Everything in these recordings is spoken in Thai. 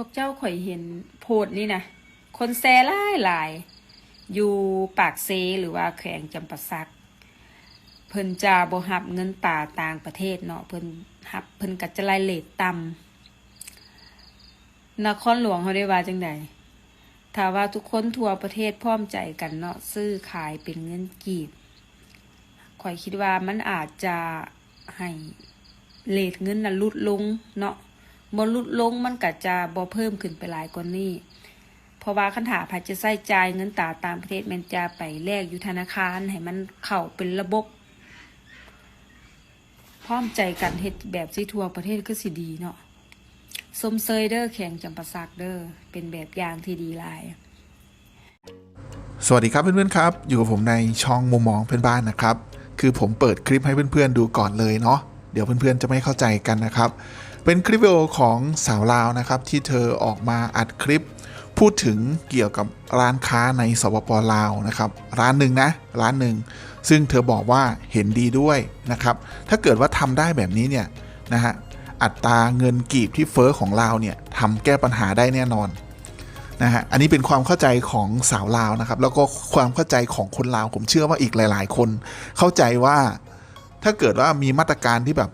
พวกเจ้าข่อยเห็นโพดนี่นะคนแซ่หลายหลาย อยู่ปากเซหรือว่าแขวงจำปาสัก เพิ่นจะบ่หับเงินตาต่างประเทศเนาะเพิ่นหับเพิ่นก็จะไลเลทต่ำนครหลวงเขาได้ว่าจังไดถ้าว่าทุกคนทั่วประเทศพร้อมใจกันเนาะซื้อขายเป็นเงินกีบข่อยคิดว่ามันอาจจะให้เลทเงินน่ะลดลงเนาะ บ่ลดลงมันก็จะบ่เพิ่มขึ้นไปหลายกว่านี้ เพราะว่าคันถาภัยจะใช้จ่ายเงินตาตางประเทศแมันจะไปแลกอยู่ธนาคารให้มันเข้าเป็นระบบพร้อมใจกันเฮ็ดแบบสิทั่วประเทศก็สิดีเนาะสมเซยเด้อแข่งจำปาสักเด้อเป็นแบบอย่างที่ดีหลายสวัสดีครับเพื่อนๆครับ อยู่กับผมในช่องมุมมองเพื่อนบ้านนะครับ คือผมเปิดคลิปให้เพื่อนๆดูก่อนเลยเนาะเดี๋ยวเพื่อนๆจะไม่เข้าใจกันนะครับ เป็นคลิปวิดีโอของสาวลาวนะครับที่เธอออกมาอัดคลิป พูดถึงเกี่ยวกับร้านค้าในสปปลาวนะครับร้านหนึ่งนะร้านหนึ่งซึ่งเธอบอกว่าเห็นดีด้วยนะครับถ้าเกิดว่าทำได้แบบนี้เนี่ยนะฮะอัตราเงินกีบที่เฟอ้อของลาวเนี่ยทำแก้ปัญหาได้แน่นอนนะฮะอันนี้เป็นความเข้าใจของสาวลาวนะครับ แล้วก็ความเข้าใจของคนลาวผมเชื่อว่าอีกหลาย ๆ คน เข้าใจว่าถ้าเกิดว่ามีมาตรการที่แบบ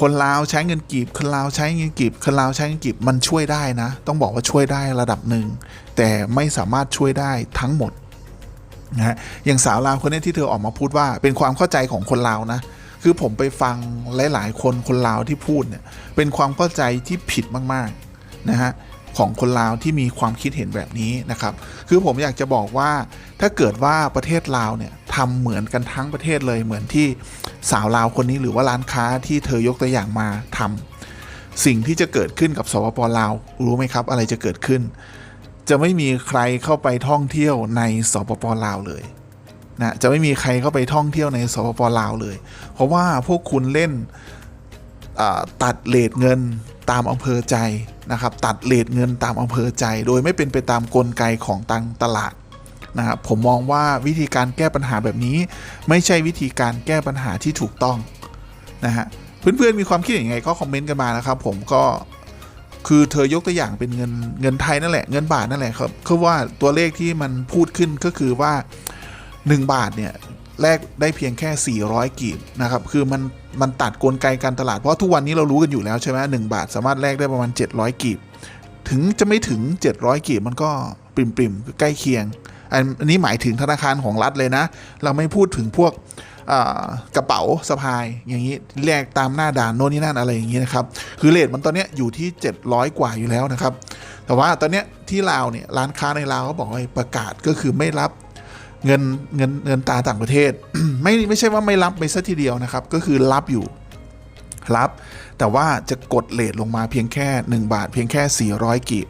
คนลาวใช้เงินกีบ คนลาวใช้เงินกีบ คนลาวใช้เงินกีบมันช่วยได้นะ ต้องบอกว่าช่วยได้ระดับหนึ่ง แต่ไม่สามารถช่วยได้ทั้งหมดนะฮะอย่างสาวลาวคนนี้ที่เธอออกมาพูดว่าเป็นความเข้าใจของคนลาวนะ คือผมไปฟังหลาย ๆ คนคนลาวที่พูดเนี่ยเป็นความเข้าใจที่ผิดมากๆนะฮะ ของคนลาวที่มีความคิดเห็นแบบนี้นะครับ คือผมอยากจะบอกว่าถ้าเกิดว่าประเทศลาวเนี่ยทำเหมือนกันทั้งประเทศเลยเหมือนที่สาวลาวคนนี้หรือว่าร้านค้าที่เธอยกตัวอย่างมาทำสิ่งที่จะเกิดขึ้นกับสปปลาว รู้ไหมครับอะไรจะเกิดขึ้น จะไม่มีใครเข้าไปท่องเที่ยวในสปปลาวเลยนะจะไม่มีใครเข้าไปท่องเที่ยวในสปปลาวเลย เพราะว่าพวกคุณเล่น ตัดเลทเงินตามอำเภอใจนะครับ ตัดเลทเงินตามอำเภอใจ โดยไม่เป็นไปตามกลไกของตังตลาดนะครับผมมองว่าวิธีการแก้ปัญหาแบบนี้ ไม่ใช่วิธีการแก้ปัญหาที่ถูกต้องนะฮะเพื่อนๆมีความคิดอย่างไงก็คอมเมนต์กันมานะครับ ผมก็คือเธอยกตัวอย่างเป็นเงินเงินไทยนั่นแหละเงินบาทนั่นแหละครับคือว่าตัวเลขที่มันพูดขึ้นก็คือว่า 1 บาทเนี่ย แลกได้เพียงแค่ 400 กีบนะครับ คือมันมันตัดกลไกการตลาด เพราะทุกวันนี้เรารู้กันอยู่แล้วใช่ไหมหบาทสามารถแลกได้ประมาณ 700 กีบ ถึงจะไม่ถึง 700 กีบมันก็ปริมปริมใกล้เคียง อันนี้หมายถึงธนาคารของรัฐเลยนะ เราไม่พูดถึงพวกกระเป๋าสะพาย อย่างนี้แลกตามหน้าด่านโน่นนี่นั่นอะไรอย่างนี้นะครับ คือเลทมันตอนนี้อยู่ที่ 700 กว่าอยู่แล้วนะครับ แต่ว่าตอนนี้ที่ลาวเนี่ยร้านค้าในลาวเขาบอกว่าประกาศก็คือไม่รับ เงินเงินเงินตาต่างประเทศ ไม่ไม่ใช่ว่าไม่รับไปซะทีเดียวนะครับ ก็คือรับอยู่รับ แต่ว่าจะกดเลทลงมาเพียงแค่ 1 บาท เพียงแค่ 400 กีบ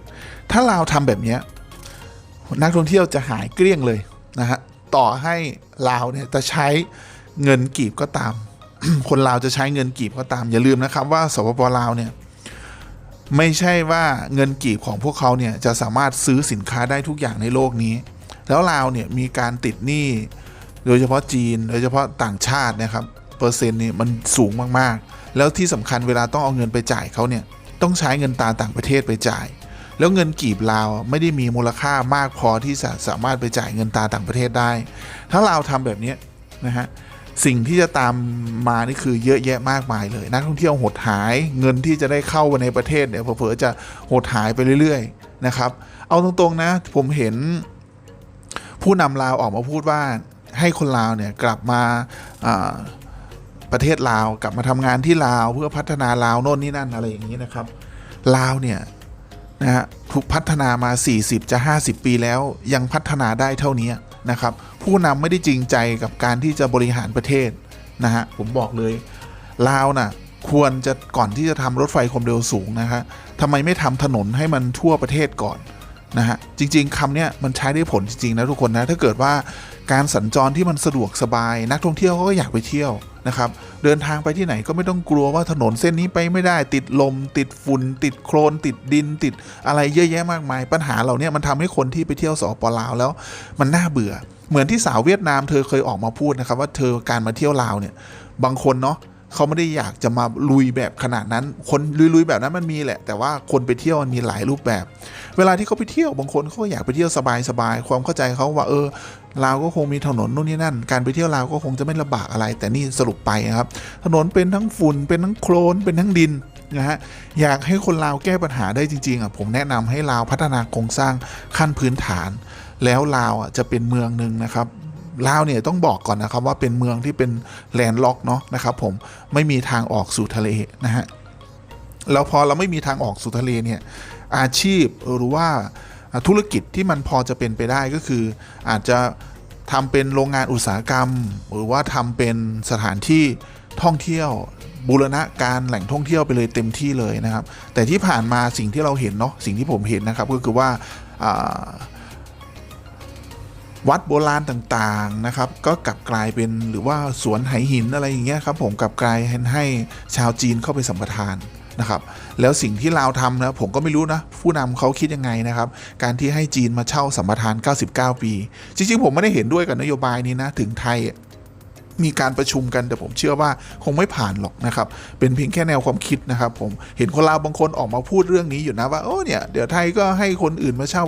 ถ้าเราทำแบบนี้นักท่องเที่ยวจะหายเกลี้ยงเลยนะฮะต่อให้ลาวเนี่ยจะใช้เงินกีบก็ตาม คนลาวจะใช้เงินกีบก็ตาม อย่าลืมนะครับว่าสปปลาวเนี่ยไม่ใช่ว่าเงินกีบของพวกเขาเนี่ยจะสามารถซื้อสินค้าได้ทุกอย่างในโลกนี้ แล้วลาวเนี่ยมีการติดหนี้โดยเฉพาะจีน โดยเฉพาะต่างชาตินะครับเปอร์เซ็นต์นี่มันสูงมากๆ แล้วที่สำคัญเวลาต้องเอาเงินไปจ่ายเขาเนี่ยต้องใช้เงินตาต่างประเทศไปจ่าย แล้วเงินกีบลาวไม่ได้มีมูลค่ามากพอที่จะสามารถไปจ่ายเงินตาต่างประเทศได้ ถ้าลาวทำแบบนี้นะฮะสิ่งที่จะตามมานี่คือเยอะแยะมากมายเลย นักท่องเที่ยวหดหายเงินที่จะได้เข้ามาในประเทศเนี่ยเผลอๆจะหดหายไปเรื่อย ๆ นะครับ เอาตรงๆนะผมเห็น ผู้นำลาวออกมาพูดว่าให้คนลาวเนี่ยกลับมาประเทศลาวกลับมาทำงานที่ลาวเพื่อพัฒนาลาวโน่นนี่นั่นอะไรอย่างนี้นะครับลาวเนี่ยนะฮะถูกพัฒนามา 40 จะ 50 ปีแล้วยังพัฒนาได้เท่านี้นะครับ ผู้นำไม่ได้จริงใจกับการที่จะบริหารประเทศนะฮะผมบอกเลยลาวน่ะควรจะก่อนที่จะทำรถไฟความเร็วสูงนะฮะทำไมไม่ทำถนนให้มันทั่วประเทศก่อน นะฮะจริง ๆคำเนี้ยมันใช้ได้ผลจริงๆนะทุกคนนะถ้าเกิดว่าการสัญจรที่มันสะดวกสบาย นักท่องเที่ยวเขาก็อยากไปเที่ยวนะครับเดินทางไปที่ไหนก็ไม่ต้องกลัวว่าถนนเส้นนี้ไปไม่ได้ติดลม ติดฝุ่นติดโคลน ติดดิน ติดอะไรเยอะแยะมากมาย ปัญหาเหล่าเนี้ยมันทำให้คนที่ไปเที่ยวสปลาวแล้ว มันน่าเบื่อ เหมือนที่สาวเวียดนามเธอเคยออกมาพูดนะครับว่าเธอการมาเที่ยวลาวเนี่ยบางคนเนาะ เขาไม่ได้อยากจะมาลุยแบบขนาดนั้น คนลุยๆแบบนั้นมันมีแหละ แต่ว่าคนไปเที่ยวมันมีหลายรูปแบบ เวลาที่เขาไปเที่ยวบางคนเขาก็อยากไปเที่ยวสบายๆความเข้าใจเขาว่าเออลาวก็คงมีถนนนู่นนี่นั่น การไปเที่ยวลาวก็คงจะไม่ลำบากอะไร แต่นี่สรุปไปนะครับ ถนนเป็นทั้งฝุ่นเป็นทั้งโคลนเป็นทั้งดินนะฮะอยากให้คนลาวแก้ปัญหาได้จริงๆอะผมแนะนำให้ลาวพัฒนาโครงสร้างขั้นพื้นฐาน แล้วลาวอะจะเป็นเมืองหนึ่งนะครับ ลาวเนี่ยต้องบอกก่อนนะครับว่าเป็นเมืองที่เป็นแลนด์ล็อกเนาะนะครับผมไม่มีทางออกสู่ทะเลนะฮะแล้วพอเราไม่มีทางออกสู่ทะเลเนี่ยอาชีพหรือว่าธุรกิจที่มันพอจะเป็นไปได้ก็คือ อาจจะทำเป็นโรงงานอุตสาหกรรม หรือว่าทำเป็นสถานที่ท่องเที่ยวบูรณะการแหล่งท่องเที่ยวไปเลยเต็มที่เลยนะครับ แต่ที่ผ่านมาสิ่งที่เราเห็นเนาะสิ่งที่ผมเห็นนะครับก็คือว่าอ่า วัดโบราณต่างๆนะครับ ก็กลับกลายเป็นหรือว่าสวนไหหินอะไรอย่างเงี้ยครับผมกลับกลายให้ชาวจีนเข้าไปสัมปทานนะครับแล้วสิ่งที่ลาวทำนะผมก็ไม่รู้นะ ผู้นำเขาคิดยังไงนะครับ การที่ให้จีนมาเช่าสัมปทาน 99 ปี จริงๆ ผมไม่ได้เห็นด้วยกับนโยบายนี้นะ ถึงไทย มีการประชุมกันแต่ผมเชื่อว่าคงไม่ผ่านหรอกนะครับ เป็นเพียงแค่แนวความคิดนะครับ ผมเห็นคนลาวบางคนออกมาพูดเรื่องนี้อยู่นะว่าโอ้เนี่ยเดี๋ยวไทยก็ให้คนอื่นมาเช่า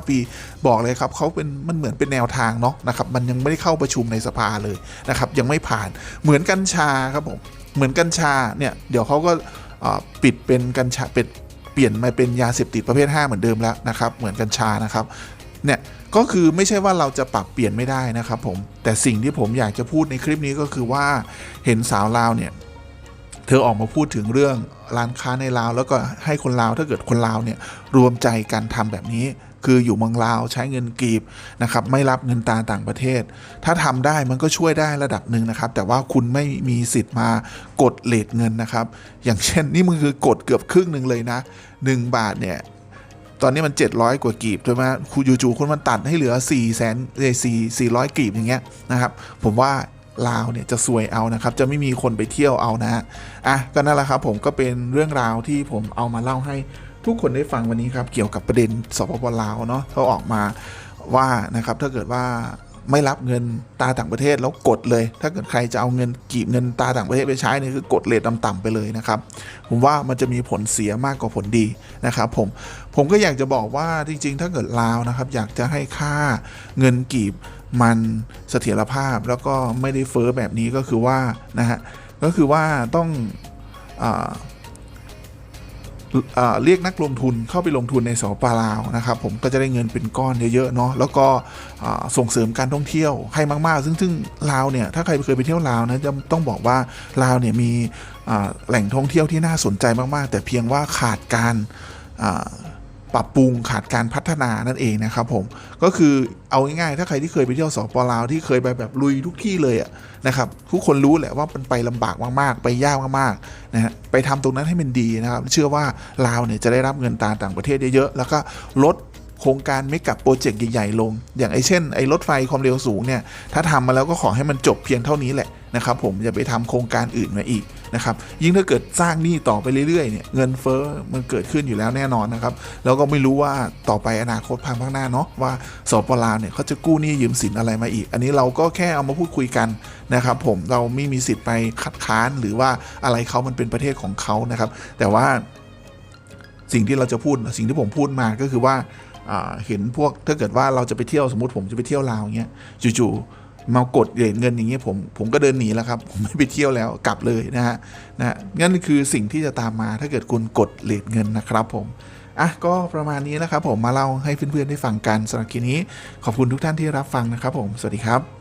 99 ปี บอกเลยครับเขาเป็นมันเหมือนเป็นแนวทางเนาะนะครับมันยังไม่ได้เข้าประชุมในสภาเลยนะครับยังไม่ผ่านเหมือนกัญชาครับผมเหมือนกัญชาเนี่ยเดี๋ยวเขาก็ปิดเป็นกัญชาเป็นเปลี่ยนมาเป็นยาเสพติดประเภท 5 เหมือนเดิมแล้วนะครับ เหมือนกัญชานะครับ เนี่ยก็คือไม่ใช่ว่าเราจะปรับเปลี่ยนไม่ได้นะครับผมแต่สิ่งที่ผมอยากจะพูดในคลิปนี้ก็คือว่าเห็นสาวลาวเนี่ยเธอออกมาพูดถึงเรื่องร้านค้าในลาว แล้วก็ให้คนลาวถ้าเกิดคนลาวเนี่ยรวมใจกันทำแบบนี้ คืออยู่เมืองลาวใช้เงินกีบนะครับไม่รับเงินตาต่างประเทศ ถ้าทำได้มันก็ช่วยได้ระดับหนึ่งนะครับ แต่ว่าคุณไม่มีสิทธิ์มากดเลทเงินนะครับ อย่างเช่นนี่มันคือกดเกือบครึ่งหนึ่งเลยนะ 1 บาทเนี่ย ตอนนี้มัน 700 กว่ากีบใช่ไหมคุณจู่ๆคุณมันตัดให้เหลือ4 0 0แสนสี่สี่ร้อยกีบอย่างเงี้ยนะครับ ผมว่าลาวเนี่ยจะสวยเอานะครับ จะไม่มีคนไปเที่ยวเอานะฮะอะก็นั่นแหละครับผมก็เป็นเรื่องราวที่ผมเอามาเล่าให้ทุกคนได้ฟังวันนี้ครับ เกี่ยวกับประเด็นสปปลาวเนาะเขาออกมาว่านะครับถ้าเกิดว่า ไม่รับเงินตาต่างประเทศแล้วกดเลย ถ้าเกิดใครจะเอาเงินกีบเงินตาต่างประเทศไปใช้เนี่ยคือกดเลทต่ำๆไปเลยนะครับ ผมว่ามันจะมีผลเสียมากกว่าผลดีนะครับผมผมก็อยากจะบอกว่าจริง ๆ ถ้าเกิดลาวนะครับ อยากจะให้ค่าเงินกีบมันเสถียรภาพแล้วก็ไม่ได้เฟ้อแบบนี้ก็คือว่านะฮะก็คือว่าต้องอาอ่า เรียกนักลงทุนเข้าไปลงทุนในสปาลาวนะครับผมก็จะได้เงินเป็นก้อนเยอะๆเนาะแล้วก็ส่งเสริมการท่องเที่ยวให้มากๆ ซึ่งซึ่งลาวเนี่ยถ้าใครเคยไปเที่ยวลาวนะจะต้องบอกว่าลาวเนี่ยมีแหล่งท่องเที่ยวที่น่าสนใจมากๆ แต่เพียงว่าขาดการ ปรับปรุงขาดการพัฒนานั่นเองนะครับผมก็คือเอาง่ายๆถ้าใครที่เคยไปเที่ยวสปลาวที่เคยไปแบบลุยทุกที่เลยอะนะครับทุกคนรู้แหละว่ามันไปลำบากมากๆ ไปยากมากๆนะฮะไปทำตรงนั้นให้มันดีนะครับ เชื่อว่าลาวเนี่ยจะได้รับเงินตาต่างประเทศเยอะๆแล้วก็ลดโครงการไม่กับโปรเจกต์ใหญ่ๆลง อย่างไอเช่นไอรถไฟความเร็วสูงเนี่ยถ้าทำมาแล้วก็ขอให้มันจบเพียงเท่านี้แหละนะครับผมอย่าไปทำโครงการอื่นมาอีก นะครับยิ่งถ้าเกิดสร้างหนี้ต่อไปเรื่อยๆเนี่ยเงินเฟ้อมันเกิดขึ้นอยู่แล้วแน่นอนนะครับแล้วก็ไม่รู้ว่าต่อไปอนาคตภายภาคหน้าเนาะว่าสปลาวเนี่ยเขาจะกู้หนี้ยืมสินอะไรมาอีก อันนี้เราก็แค่เอามาพูดคุยกันนะครับผมเราไม่มีสิทธิ์ไปคัดค้านหรือว่าอะไรเขามันเป็นประเทศของเขานะครับแต่ว่าสิ่งที่เราจะพูดสิ่งที่ผมพูดมาก็คือว่าเห็นพวกถ้าเกิดว่าเราจะไปเที่ยวสมมติผมจะไปเที่ยวลาวเงี้ยจู่ๆ มากดเหรียญเงินอย่างเงี้ยผมผมก็เดินหนีแล้วครับ ผมไม่ไปเที่ยวแล้วกลับเลยนะฮะนะงั้นคือสิ่งที่จะตามมาถ้าเกิดคุณกดเหรียญเงินนะครับผมอะก็ประมาณนี้นะครับผมมาเล่าให้เพื่อนๆได้ฟังกันสำหรับคลิปนี้ ขอบคุณทุกท่านที่รับฟังนะครับผมสวัสดีครับ